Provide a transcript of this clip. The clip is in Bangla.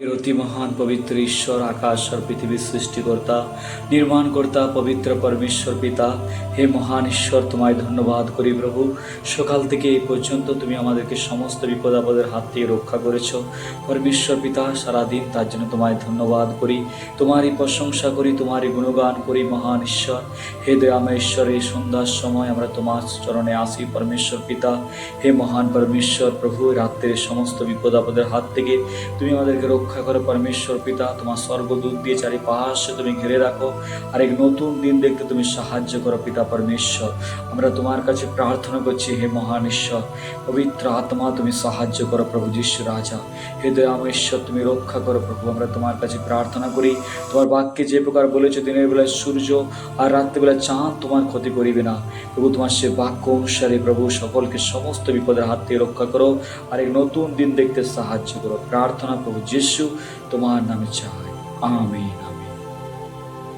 অতি মহান পবিত্র ঈশ্বর, আকাশ আর পৃথিবীর সৃষ্টিকর্তা নির্মাণকর্তা পবিত্র পরমেশ্বর পিতা। হে মহান ঈশ্বর, তোমায় ধন্যবাদ করি প্রভু। সকাল থেকে এই পর্যন্ত তুমি আমাদেরকে সমস্ত বিপদ আপদের হাত থেকে রক্ষা করেছ। পরমেশ্বর পিতা, সারাদিন তার জন্য তোমায় ধন্যবাদ করি। তোমারই প্রশংসা করি, তোমারই গুণগান করি, মহান ঈশ্বর। হে দয়াময় ঈশ্বর, এই সন্ধ্যার সময় আমরা তোমার চরণে আসি, পরমেশ্বর পিতা। হে মহান পরমেশ্বর, প্রভু, রাত্রের সমস্ত বিপদ আপদের হাত থেকে তুমি আমাদেরকে রক্ষা করো পরমেশ্বর পিতা, তোমার স্বর্গদূত দিয়ে চারিপাশে তুমি ঘিরে রাখো। আর এক নতুন দিন দেখতে তুমি সাহায্য করো পিতা পরমেশ্বর। আমরা তোমার কাছে প্রার্থনা করছি, হে মহান ঈশ্বর, পবিত্র আত্মা, তুমি সাহায্য করো প্রভু যিশু রাজা। হে দয়াময় ঈশ্বর, তুমি রক্ষা করো প্রভু, আমরা তোমার কাছে প্রার্থনা করি। তোমার বাক্যে যে প্রকার বলেছ, দিনের বেলায় সূর্য আর রাত্রিবেলায় চাঁদ তোমার ক্ষতি করিবে না। প্রভু, তোমার সে বাক্য অনুসারে প্রভু, সকলকে সমস্ত বিপদের হাত থেকে রক্ষা করো। আর এক নতুন দিন দেখতে সাহায্য করো। প্রার্থনা প্রভু যিশু তোমার নামে চাই আমিন